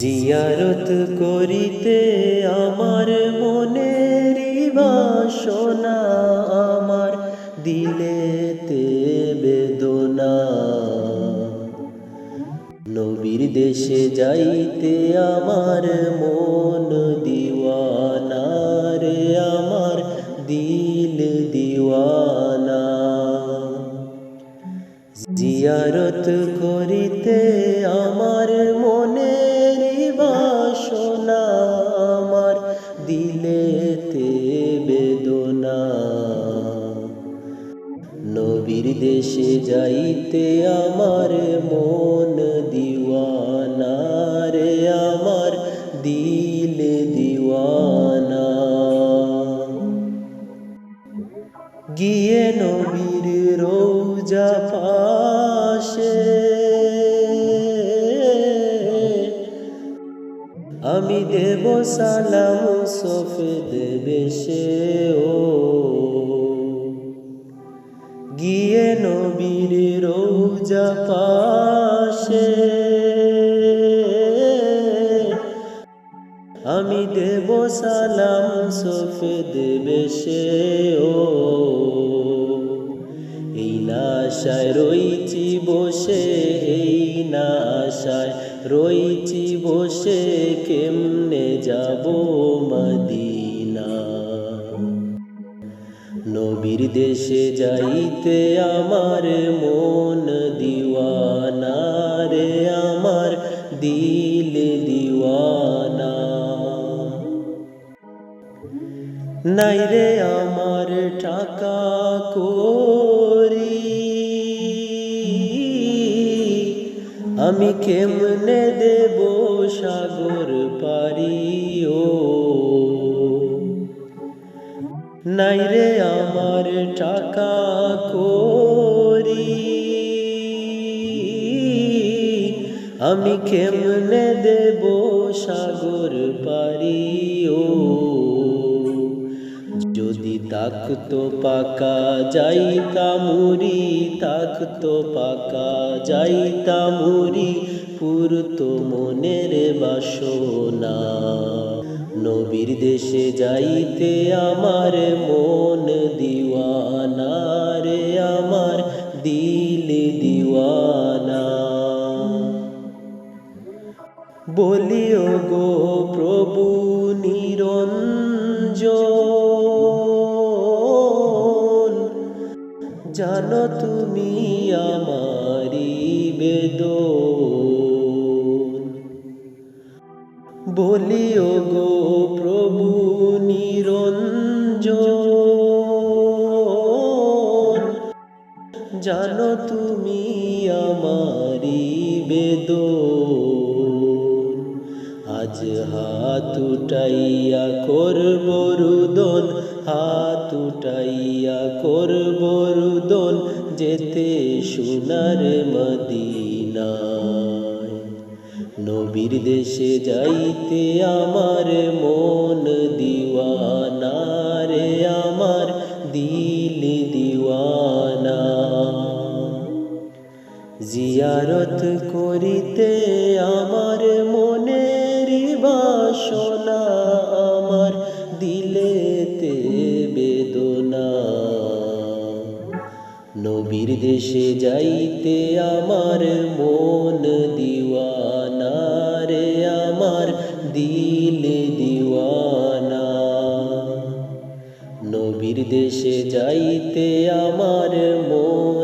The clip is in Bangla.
জিয়ারত করিতে আমার মনের বাসনা, আমার দিলেতে বেদনা। নবীর দেশে যাইতে আমার মন দিওয়ানা আমার দিল দিওয়ানা। জিয়ারত করিতে আমার মনের দিলেতে বেদনা। নবীর দেশে যাইতে আমার মন দিওয়ানা রে আমার দিল দিওয়ানা। গিয়ে আমি দেব সালাম সফেদ বেশে ও। গিয়ে নবীর রোজা পাশে। আমি দেব সালাম সফেদ বেশে ও। এই না রইছি বসে এই না আশায় রইছি বসে কেমনে যাব মদিনা? নবীর দেশে যাইতে আমার মন দিওয়ানা রে, আমার দিল দিওয়ানা। নাই রে আমার টাকা করি আমি কেমনে দেব সাগর পারিও? নাই রে আমার টাকা করি। আমি কেমনে দেব সাগর পারিও? যদি তাকতো পাকা যাইতা মুড়ি তাকতো পাকা যাইতা মুড়ি পুরতো মনের বাসনা। নবীর দেশে যাইতে আমার মন দিওয়ানা রে, আমার দিল দিওয়ানা। বলিও গো প্রভু নিরঞ্জন জানো তুমি আমারি বেদন। বলিও গো প্রভু নিরঞ্জন জানো তুমি আমারি বেদন। আজ হাত উঠাইয়া করব রুদন, হাত উঠাইয়া করব রুদন, যেতে সোনার মদিনায়। নবীর দেশে যাইতে আমার মন দিওয়ানা রে আমার দিল দিওয়ানা। জিয়ারত করিতে আমার মনের নবীর দেশে যাইতে আমার মন দিওয়ানা রে, আমার দিল দিওয়ানা। নবীর দেশে যাইতে আমার মন